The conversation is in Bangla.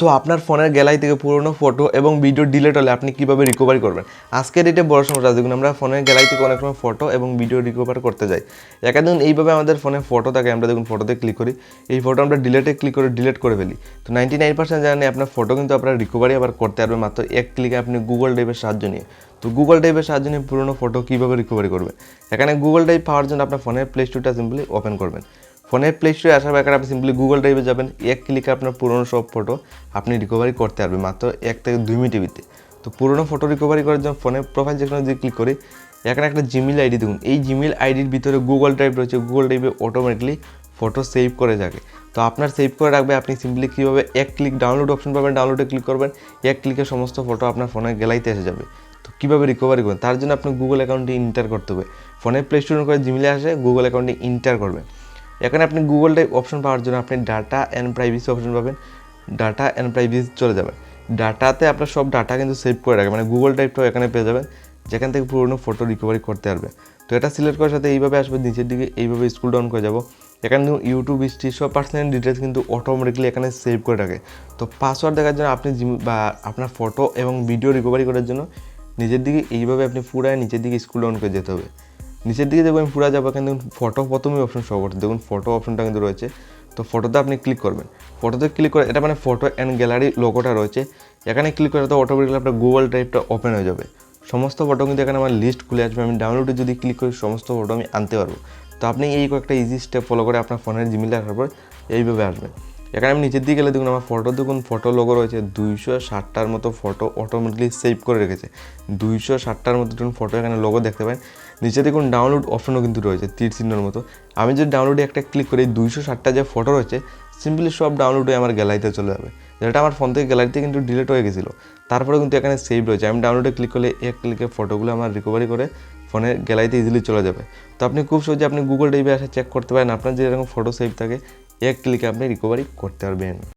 সো আপনার ফোনের গ্যালারি থেকে পুরনো ফটো এবং ভিডিও ডিলিট হলে আপনি কীভাবে রিকভারি করবেন? আজকের এটা বড় সমস্যা দেখুন, আমরা ফোনের গ্যালারি থেকে অনেক সময় ফটো এবং ভিডিও রিকভার করতে যাই। একা দেখুন এইভাবে আমাদের ফোনে ফটো থাকে, আমরা দেখুন ফটোতে ক্লিক করি। এই ফটো আমরা ডিলেটে ক্লিক করে ডিলেট করে ফেলি। তো নাইনটি নাইন পার্সেন্ট জানি আপনার ফটো কিন্তু আপনার রিকভারি আবার করতে পারবেন মাত্র এক ক্লিকে আপনি গুগল ড্রাইভের সাহায্য নিয়ে। তো গুগল ড্রাইভের সাহায্য নিয়ে পুরনো ফটো কীভাবে রিকভারি করবেন? এখানে গুগল ড্রাইভ পাওয়ার জন্য আপনার ফোনের প্লে স্টোরটা সিম্পলি ওপেন করবেন। ফোনের প্লে স্টোরে আসার ব্যাপারে আপনি সিম্পলি গুগল ড্রাইভে যাবেন, এক ক্লিকে আপনার পুরনো সব ফটো আপনি রিকভারি করতে পারবেন, মাত্র এক থেকে দুই মিনিটের ভিতরে। তো পুরনো ফটো রিকভারি করার জন্য ফোনের প্রোফাইল যেখানে যদি ক্লিক করি এখানে একটা জিমেল আইডি দেখুন। এই জিমেল আইডির ভিতরে গুগল ড্রাইভ রয়েছে গুগল ড্রাইভে অটোমেটিকলি ফটো সেভ করে যাবে। তো আপনার সেভ করে রাখবে, আপনি সিম্পলি কীভাবে এক ক্লিক ডাউনলোড অপশন পাবেন ডাউনলোডে ক্লিক করবেন, এক ক্লিকে সমস্ত ফটো আপনার ফোনে গ্যালারিতে এসে যাবে। তো কীভাবে রিকভারি করবেন? তার জন্য আপনি গুগল অ্যাকাউন্টে ইন্টার করতে হবে। ফোনের প্লে স্টোর করে জিমেলে আসে গুগল অ্যাকাউন্টে ইন্টার করবেন এখানে আপনি গুগল ড্রাইভ অপশন পাওয়ার জন্য আপনি ডাটা অ্যান্ড প্রাইভেসি অপশন পাবেন। ডাটা অ্যান্ড প্রাইভেসি চলে যাবেন ডাটাতে আপনার সব ডাটা কিন্তু সেভ করে রাখে মানে গুগল ড্রাইভটাও এখানে পেয়ে যাবেন, যেখান থেকে পুরনো ফটো রিকভারি করতে পারবে। তো এটা সিলেক্ট করার সাথে এইভাবে আসবে, নিচের দিকে এইভাবে স্কুল ডাউন করে যাব। এখানে ইউটিউব হিস্ট্রি সব পার্সোনাল ডিটেলস কিন্তু অটোমেটিকলি এখানে সেভ করে রাখে। তো পাসওয়ার্ড দেখার জন্য আপনি বা আপনার ফটো এবং ভিডিও রিকভারি করার জন্য নিজের দিকে এইভাবে আপনি পুরায় নিচের দিকে স্কুল ডাউন করে যেতে হবে। নিচের দিকে দেখবেন পুরা যাব, এখানে দেখুন ফটো প্রথমেই অপশন শো দেখুন ফটো অপশনটা কিন্তু রয়েছে। তো ফটোতে আপনি ক্লিক করবেন। ফটোতে ক্লিক করে, এটা মানে ফটো অ্যান্ড গ্যালারি লোগোটা রয়েছে। এখানে ক্লিক করে তো অটোমেটিকলি আপনার গুগল ড্রাইভটা ওপেন হয়ে যাবে। সমস্ত ফটো কিন্তু এখানে আমার লিস্ট খুলে আসবে। আমি ডাউনলোডে যদি ক্লিক করি, সমস্ত ফটো আমি আনতে পারব। তো আপনি এই কয়েকটা ইজি স্টেপ ফলো করে আপনার ফোনের জিমেলে আসার পর এইভাবে আসবেন। এখানে আমি নিচের দিকে গেলে দেখুন, আমার ফটো দেখুন ফটো লোগো রয়েছে, দুইশো ষাটটার মতো ফটো অটোমেটিকলি সেভ করে রেখেছে। দুইশো ষাটটার মতো দেখুন ফটো এখানে লোগো দেখতে পারেন নিচে দেখুন ডাউনলোড অপশনও কিন্তু রয়েছে, তীর চিহ্নের মতো। আমি যদি ডাউনলোডে একটা ক্লিক করি দুইশো ষাটটা যে ফটো রয়েছে সিম্পলি সব ডাউনলোড হয়ে আমার গ্যালারিতে চলে যাবে। যেটা আমার ফোন থেকে গ্যালারিতে কিন্তু ডিলিট হয়ে গেছিল। তারপরে কিন্তু এখানে সেভ রয়েছে। আমি ডাউনলোডে ক্লিক করলে এক ক্লিকে ফটোগুলো আমার রিকভারি করে ফোনের গ্যালারিতে ইজিলি চলে যাবে। তো আপনি খুব সহজে আপনি গুগল ড্রাইভে এসে চেক করতে পারেন। আপনার যে এরকম ফটো সেভ থাকে এক ক্লিকে আপনি রিকভারি করতে পারবেন।